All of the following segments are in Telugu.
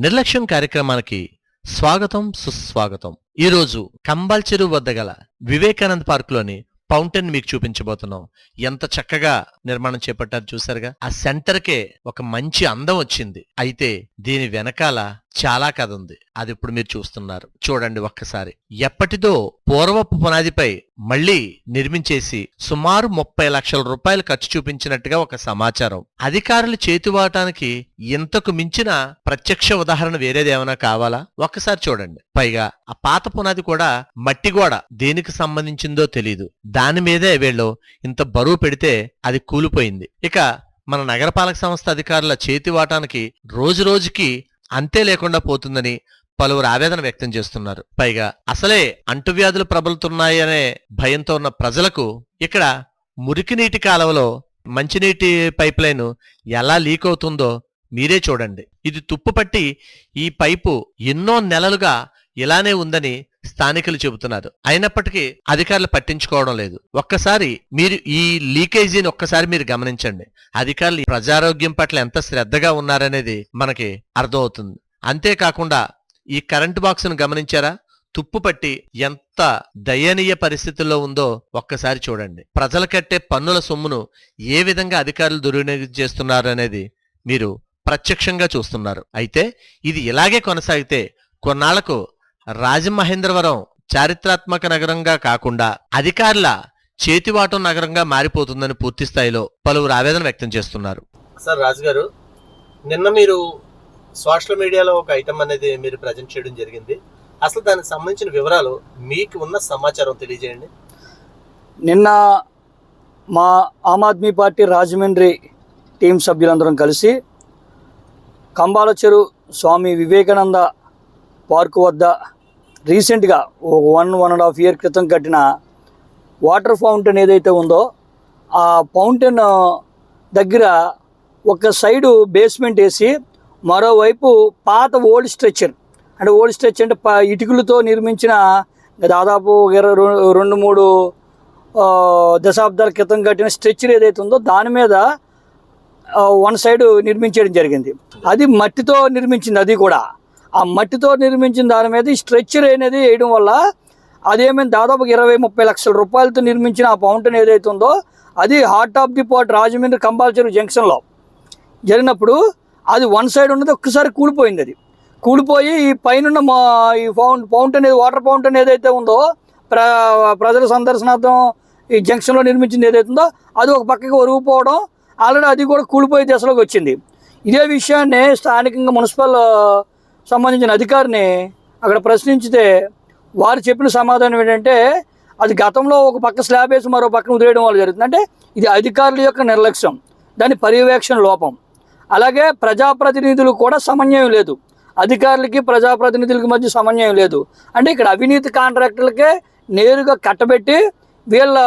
నిర్లక్ష్యం కార్యక్రమానికి స్వాగతం సుస్వాగతం. ఈరోజు కంబాల్ చెరువు వద్ద గల వివేకానంద్ పార్క్లోని ఫౌంటైన్ మీకు చూపించబోతున్నాం. ఎంత చక్కగా నిర్మాణం చేపట్టారు చూసారుగా ఆ సెంటర్కే ఒక మంచి అందం వచ్చింది. అయితే దీని వెనకాల చాలా కథ ఉంది. అది ఇప్పుడు మీరు చూస్తున్నారు. చూడండి ఒక్కసారి. ఎప్పటిదో పూర్వపు పునాదిపై మళ్ళీ నిర్మించేసి సుమారు ముప్పై లక్షల రూపాయలు ఖర్చు చూపించినట్టుగా ఒక సమాచారం. అధికారులు చేతివాటానికి ఇంతకు మించిన ప్రత్యక్ష ఉదాహరణ వేరేదేమైనా కావాలా? ఒక్కసారి చూడండి. పైగా ఆ పాత పునాది కూడా మట్టి గోడ దేనికి సంబంధించిందో తెలియదు దాని మీదే వీళ్ళు ఇంత బరువు పెడితే అది కూలిపోయింది. ఇక మన నగరపాలక సంస్థ అధికారుల చేతివాటానికి రోజు రోజుకి అంతే లేకుండా పోతుందని పలువురు ఆవేదన వ్యక్తం చేస్తున్నారు. పైగా అసలే అంటువ్యాధులు ప్రబలుతున్నాయనే భయంతో ఉన్న ప్రజలకు ఇక్కడ మురికి నీటి కాలువలో మంచినీటి పైప్ లైన్ ఎలా లీక్ అవుతుందో మీరే చూడండి. ఇది తుప్పుపట్టి ఈ పైపు ఎన్నో నెలలుగా ఇలానే ఉందని స్థానికులు చెబుతున్నారు. అయినప్పటికీ అధికారులు పట్టించుకోవడం లేదు. ఒక్కసారి మీరు ఈ లీకేజీని ఒక్కసారి మీరు గమనించండి. అధికారులు ప్రజారోగ్యం పట్ల ఎంత శ్రద్ధగా ఉన్నారనేది మనకి అర్థమవుతుంది. అంతేకాకుండా ఈ కరెంట్ బాక్స్ను గమనించారా? తుప్పు పట్టి ఎంత దయనీయ పరిస్థితుల్లో ఉందో ఒక్కసారి చూడండి. ప్రజలు కట్టే పన్నుల సొమ్మును ఏ విధంగా అధికారులు దుర్వినియోగం చేస్తున్నారు అనేది మీరు ప్రత్యక్షంగా చూస్తున్నారు. అయితే ఇది ఇలాగే కొనసాగితే కొన్నాళ్ళకు రాజమహేంద్రవరం చారిత్రాత్మక నగరంగా కాకుండా అధికారుల చేతివాటం నగరంగా మారిపోతుందని పూర్తి స్థాయిలో పలువురు ఆవేదన వ్యక్తం చేస్తున్నారు. సార్ రాజు గారు నిన్న మీరు సోషల్ మీడియాలో ఒక ఐటమ్ అనేది మీరు ప్రజెంట్ చేయడం జరిగింది. అసలు దానికి సంబంధించిన వివరాలు మీకు ఉన్న సమాచారం తెలియజేయండి. నిన్న మా ఆమ్ ఆద్మీ పార్టీ రాజమండ్రి టీం సభ్యులందరం కలిసి కంబాల చెరు స్వామి వివేకానంద పార్కు వద్ద రీసెంట్గా ఒక one one and half year క్రితం కట్టిన వాటర్ ఫౌంటైన్ ఏదైతే ఉందో ఆ ఫౌంటైన్ దగ్గర ఒక సైడు బేస్మెంట్ వేసి మరోవైపు పాత ఓల్డ్ స్ట్రెచ్చర్ అంటే ఓల్డ్ స్ట్రక్చర్ అంటే ప- ఇటుకలతో నిర్మించిన దాదాపు ఇరవై రెండు- మూడు దశాబ్దాల క్రితం కట్టిన స్ట్రెచ్చర్ ఏదైతే ఉందో దాని మీద వన్ సైడ్ నిర్మించడం జరిగింది. అది మట్టితో నిర్మించింది అది కూడా. ఆ మట్టితో నిర్మించిన దాని మీద స్ట్రెచ్చర్ అనేది వేయడం వల్ల అదేమైనా దాదాపు ఇరవై ముప్పై లక్షల రూపాయలతో నిర్మించిన ఆ ఫౌంటైన్ ఏదైతే ఉందో అది heart of the pot Rajahmundry కంపాల్చరు జంక్షన్లో జరిగినప్పుడు అది వన్ సైడ్ ఉన్నది ఒక్కసారి కూలిపోయింది అది. కూలిపోయి ఈ పైన మా ఈ ఫౌంట్ ఫౌంటైన్ వాటర్ ఫౌంటైన్ ఏదైతే ఉందో ప్ర ప్రజల సందర్శనార్థం ఈ జంక్షన్లో నిర్మించింది ఏదైతే ఉందో అది ఒక పక్కకి ఒరుగుపోవడం ఆల్రెడీ అది కూడా కూలిపోయే దశలోకి వచ్చింది. ఇదే విషయాన్ని స్థానికంగా మున్సిపల్ సంబంధించిన అధికారిని అక్కడ ప్రశ్నించితే వారు చెప్పిన సమాధానం ఏంటంటే అది గతంలో ఒక పక్క స్లాబ్ వేసి మరో పక్కన వదిలేయడం వల్ల జరుగుతుంది. అంటే ఇది అధికారుల యొక్క నిర్లక్ష్యం దాని పర్యవేక్షణ లోపం. అలాగే ప్రజాప్రతినిధులు కూడా సమన్వయం లేదు. అధికారులకి ప్రజాప్రతినిధులకి మధ్య సమన్వయం లేదు. అంటే ఇక్కడ అవినీతి కాంట్రాక్టర్లకే నేరుగా కట్టబెట్టి వీళ్ళ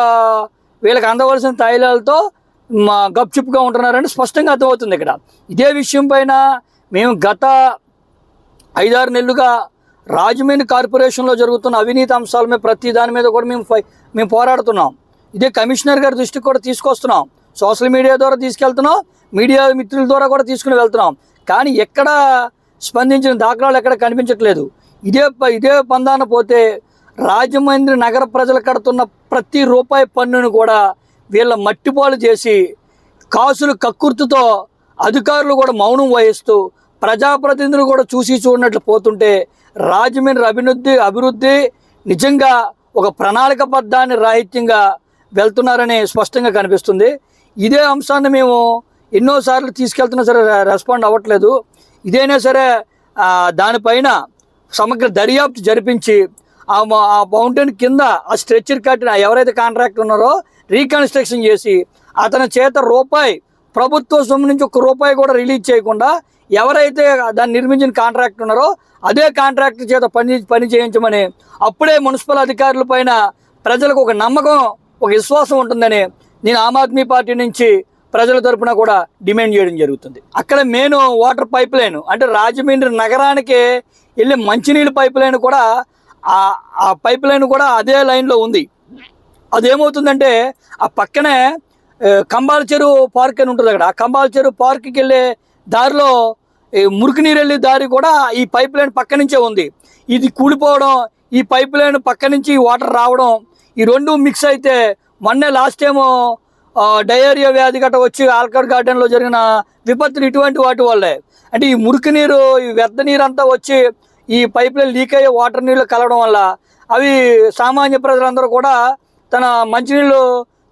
వీళ్ళకి అందవలసిన తైలాలతో మా ఉంటున్నారని స్పష్టంగా అర్థమవుతుంది ఇక్కడ. ఇదే విషయం పైన మేము గత ఐదారు నెలలుగా రాజమండ్రి కార్పొరేషన్లో జరుగుతున్న అవినీతి అంశాల మీద ప్రతి దాని మీద కూడా మేము ఫై మేము పోరాడుతున్నాం. ఇదే కమిషనర్ గారి దృష్టికి కూడా తీసుకొస్తున్నాం. సోషల్ మీడియా ద్వారా తీసుకెళ్తున్నాం. మీడియా మిత్రుల ద్వారా కూడా తీసుకుని వెళ్తున్నాం. కానీ ఎక్కడ స్పందించిన దాఖలాలు ఎక్కడ కనిపించట్లేదు. ఇదే ప- ఇదే పందాన పోతే రాజమండ్రి నగర ప్రజలు కడుతున్న ప్రతి రూపాయి పన్నును కూడా వీళ్ళ మట్టిపాలు చేసి కాసులు కక్కుర్తితో అధికారులు కూడా మౌనం వహిస్తూ ప్రజాప్రతినిధులు కూడా చూసి చూడనట్లు పోతుంటే రాజమండ్రి అభివృద్ధి అభివృద్ధి నిజంగా ఒక ప్రణాళికబద్ధాన్ని రాహిత్యంగా వెళ్తున్నారని స్పష్టంగా కనిపిస్తుంది. ఇదే అంశాన్ని మేము ఎన్నోసార్లు తీసుకెళ్తున్నా సరే రెస్పాండ్ అవ్వట్లేదు. ఇదైనా సరే దానిపైన సమగ్ర దర్యాప్తు జరిపించి ఆ మౌంటైన్ ఆ కింద ఆ స్ట్రెచ్చర్ కట్టిన ఎవరైతే కాంట్రాక్ట్ ఉన్నారో రీకన్స్ట్రక్షన్ చేసి అతని చేత రూపాయి ప్రభుత్వ సొమ్ము నుంచి ఒక రూపాయి కూడా రిలీజ్ చేయకుండా ఎవరైతే దాన్ని నిర్మించిన కాంట్రాక్ట్ ఉన్నారో అదే కాంట్రాక్ట్ చేత పని పని చేయించమని అప్పుడే మున్సిపల్ అధికారుల పైన ప్రజలకు ఒక నమ్మకం ఒక విశ్వాసం ఉంటుందని నేను ఆమ్ ఆద్మీ పార్టీ నుంచి ప్రజల తరపున కూడా డిమాండ్ చేయడం జరుగుతుంది. అక్కడ మెయిన్ వాటర్ పైప్ లైన్ అంటే రాజమండ్రి నగరానికి వెళ్ళే మంచినీళ్ళ పైప్ లైన్ కూడా ఆ ఆ పైప్ లైన్ కూడా అదే లైన్లో ఉంది. అదేమవుతుందంటే ఆ పక్కనే కంబాల చెరువు పార్క్ అని ఉంటుంది అక్కడ. ఆ కంబాల చెరువు పార్క్కి వెళ్ళే దారిలో ఈ మురికి నీరు వెళ్ళే దారి కూడా ఈ పైప్ లైన్ పక్క నుంచే ఉంది. ఇది కూలిపోవడం ఈ పైప్ లైన్ పక్క నుంచి వాటర్ రావడం ఈ రెండు మిక్స్ అయితే మొన్నే లాస్ట్ టైం డయేరియా వ్యాధి గట్ట వచ్చి ఆల్కర్ గార్డెన్లో జరిగిన విపత్తులు ఇటువంటి వాటి వల్లే. అంటే ఈ మురికి నీరు ఈ వ్యర్థ నీరు అంతా వచ్చి ఈ పైప్ లైన్ లీక్ అయ్యే వాటర్ నీళ్ళు కలవడం వల్ల అవి సామాన్య ప్రజలందరూ కూడా తన మంచినీళ్ళు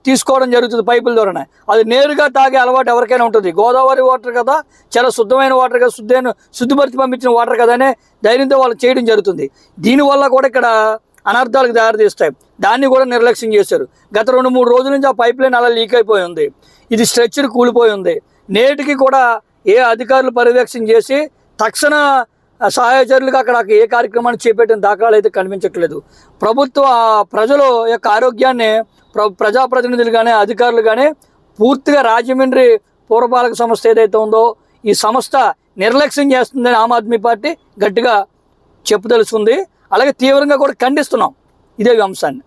తీసుకోవడం జరుగుతుంది పైపుల ద్వారానే. అది నేరుగా తాగే అలవాటు ఎవరికైనా ఉంటుంది. గోదావరి వాటర్ కదా చాలా శుద్ధమైన వాటర్ కదా శుద్ధమైన శుద్ధిపరిచి పంపించిన వాటర్ కదా ధైర్యంతో వాళ్ళు చేయడం జరుగుతుంది. దీనివల్ల కూడా ఇక్కడ అనర్థాలకు దారితీస్తాయి దాన్ని కూడా నిర్లక్ష్యం చేశారు. గత రెండు మూడు రోజుల నుంచి ఆ పైప్ లైన్ అలా లీక్ అయిపోయి ఉంది. ఇది స్ట్రెచ్చర్ కూలిపోయి ఉంది. నేటికి కూడా ఏ అధికారులు పర్యవేక్షణ చేసి తక్షణ సహాయచర్లుగా అక్కడ ఏ కార్యక్రమాన్ని చేపట్టిన దాఖలాలు అయితే కనిపించట్లేదు. ప్రభుత్వ ప్రజల యొక్క ఆరోగ్యాన్ని ప్ర ప్రజాప్రతినిధులు కానీ అధికారులు కానీ పూర్తిగా రాజమండ్రి పూర్వపాలక సంస్థ ఏదైతే ఉందో ఈ సంస్థ నిర్లక్ష్యం చేస్తుందని ఆమ్ ఆద్మీ పార్టీ గట్టిగా చెప్పదలుచుకుంది. అలాగే తీవ్రంగా కూడా ఖండిస్తున్నాం. ఇదే అంశాన్ని.